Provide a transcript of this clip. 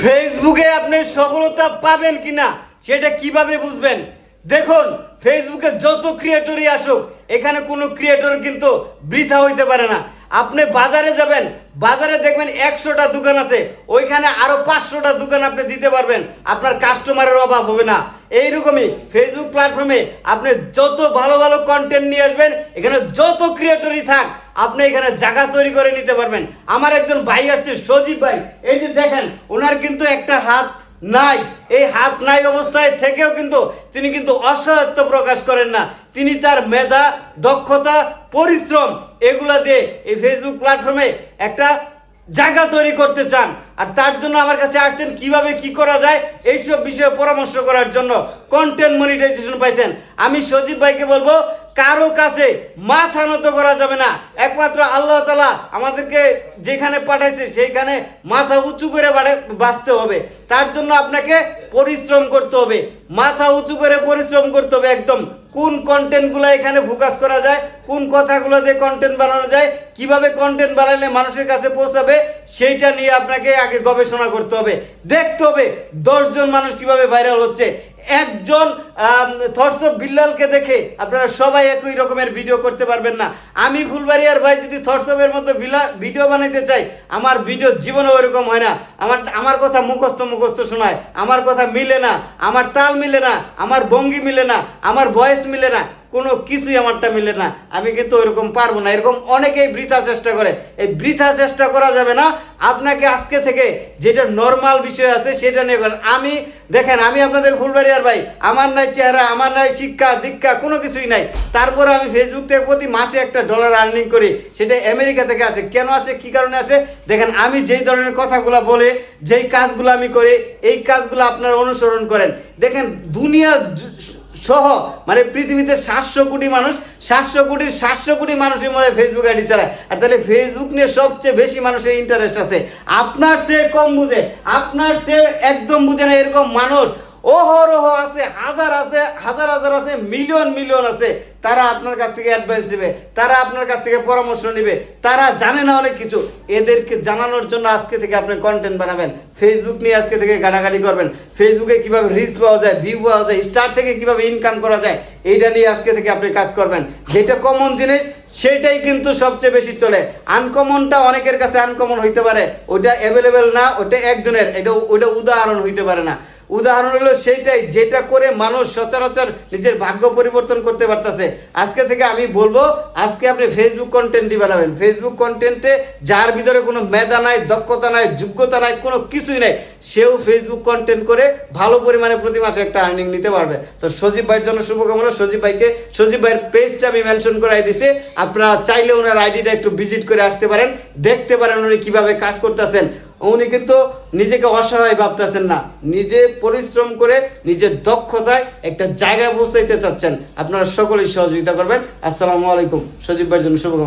ফেসবুকে আপনি সফলতা পাবেন কিনা, সেটা কীভাবে বুঝবেন? দেখুন ফেসবুকে যত ক্রিয়েটরই আসুক, এখানে কোনো ক্রিয়েটর কিন্তু বৃথা হইতে পারে না। আপনি বাজারে যাবেন, বাজারে দেখবেন একশোটা দোকান আছে, ওইখানে আরও পাঁচশোটা দোকান আপনি দিতে পারবেন, আপনার কাস্টমারের অভাব হবে না। এইরকমই ফেসবুক প্ল্যাটফর্মে আপনি যত ভালো ভালো কন্টেন্ট নিয়ে আসবেন, এখানে যত ক্রিয়েটরই থাক আপনি এখানে জায়গা তৈরি করে নিতে পারবেন। আমার একজন ভাই আসছে, সজীব ভাই। এই যে দেখেন, ওনার কিন্তু একটা হাত নাই। এই হাত নাই অবস্থায় থেকেও কিন্তু তিনি কিন্তু অসহায়ত্ব প্রকাশ করেন না। তিনি তার মেধা, দক্ষতা, পরিশ্রম এগুলা দিয়ে এই ফেসবুক প্ল্যাটফর্মে একটা জায়গা তৈরি করতে চান। আর তার জন্য আমার কাছে আসছেন, কীভাবে কি করা যায়? এইসব বিষয়ে পরামর্শ করার জন্য কন্টেন্ট মনিটাইজেশন পাইছেন। আমি সজীব ভাইকে বলব কারও কাছে মাথা নত করা যাবে না। একমাত্র আল্লাহ তালা আমাদেরকে যেখানে পাঠাইছে সেইখানে মাথা উঁচু করে বাঁচতে হবে। তার জন্য আপনাকে পরিশ্রম করতে হবে। মাথা উঁচু করে পরিশ্রম করতে হবে একদম। কোন কন্টেন্টগুলো এখানে ফোকাস করা যায়, কোন কথাগুলো দিয়ে কন্টেন্ট বানানো যায়, কীভাবে কন্টেন্ট বানালে মানুষের কাছে পৌঁছাবে, সেইটা নিয়ে আপনাকে আগে গবেষণা করতে হবে। দেখতে হবে দশজন মানুষ কীভাবে ভাইরাল হচ্ছে। একজন থর্স বিল্লালকে দেখে আপনারা সবাই একই রকমের ভিডিও করতে পারবেন না। আমি ফুলবাড়িয়ার ভাই যদি থর্সবের মতো ভিডিও বানাইতে চাই, আমার ভিডিও জীবনে ওইরকম হয় না। আমার আমার কথা মুখস্থ মুখস্থ শোনায়, আমার কথা মিলে না, আমার তাল মিলে না, আমার ভঙ্গি মিলে না, আমার ভয়েস মিলে না। কোনো কিছুই আমারটা মিলে না। আমি কিন্তু ওইরকম পারব না। এরকম অনেকেই বৃথা চেষ্টা করে। এই বৃথা চেষ্টা করা যাবে না। আপনাকে আজকে থেকে যেটা নর্মাল বিষয় আছে সেটা নিয়ে করেন। আমি, দেখেন, আমি আপনাদের ফুলবাড়িয়ার ভাই। আমার নাই চেহারা, আমার নাই শিক্ষা, দীক্ষা, কোনো কিছুই নাই। তারপরে আমি ফেসবুক থেকে প্রতি মাসে একটা ডলার আর্নিং করি। সেটা আমেরিকা থেকে আসে। কেন আসে? কি কারণে আসে? দেখেন, আমি যেই ধরনের কথাগুলো বলে, যেই কাজগুলো আমি করি, এই কাজগুলো আপনারা অনুসরণ করেন। দেখেন, দুনিয়া সহ মানে পৃথিবীতে সাতশো কোটি মানুষ, সাতশো কোটির সাতশো কোটি মানুষের মনে ফেসবুক আইডি চালায়। আর তাহলে ফেসবুক নিয়ে সবচেয়ে বেশি মানুষের ইন্টারেস্ট আছে। আপনার চেয়ে কম বুঝে, আপনার চেয়ে একদম বুঝে না এরকম মানুষ। অহরহ আছে, হাজার আছে, হাজার হাজার আছে, মিলিয়ন মিলিয়ন আছে। তারা আপনার কাছ থেকে অ্যাডভাইস দিবে তারা আপনার কাছ থেকে পরামর্শ নেবে, তারা জানে না অনেক কিছু। এদেরকে জানানোর জন্য আজকে থেকে আপনি কন্টেন্ট বানাবেন। ফেসবুক নিয়ে আজকে থেকে গাড়াগাড়ি করবেন। ফেসবুকে কীভাবে রিচ পাওয়া যায় ভিউ পাওয়া যায় স্টার থেকে কীভাবে ইনকাম করা যায়, এইটা নিয়ে আজকে থেকে আপনি কাজ করবেন। যেটা কমন জিনিস, সেটাই কিন্তু সবচেয়ে বেশি চলে। আনকমনটা অনেকের কাছে আনকমন হইতে পারে। ওটা অ্যাভেলেবেল না ওটা একজনের, এটা ওটা উদাহরণ হইতে পারে না। উদাহরণ হলো সেইটাই, যেটা করে মানুষ সচরাচর নিজের ভাগ্য পরিবর্তন করতে পারতেছে। আজকে থেকে আমি বলব, আজকে আপনি ফেসবুক কন্টেন্টই বানাবেন। ফেসবুক কন্টেন্টে যার ভিতরে কোনো মেধা নাই, দক্ষতা নাই, যোগ্যতা নাই, কোনো কিছুই নাই, সেও ফেসবুক কন্টেন্ট করে ভালো পরিমাণে প্রতি মাসে একটা আর্নিং নিতে পারবে। তো সজীব ভাইয়ের জন্য শুভকামনা। সজীব ভাইকে, সজীব ভাইয়ের পেজটা আমি মেনশন করাই দিছি। আপনারা চাইলে ওনার আইডিটা একটু ভিজিট করে আসতে পারেন। দেখতে পারেন উনি কীভাবে কাজ করতেছেন। উনি কিন্তু নিজেকে অসহায় ভাবতেছেন না। নিজে পরিশ্রম করে, নিজের দক্ষতায় একটা জায়গায় পৌঁছাইতে চাচ্ছেন। আপনারা সকলেই সহযোগিতা করবেন। আসসালামু আলাইকুম। সজীব ভাইয়ের জন্য শুভকামনা।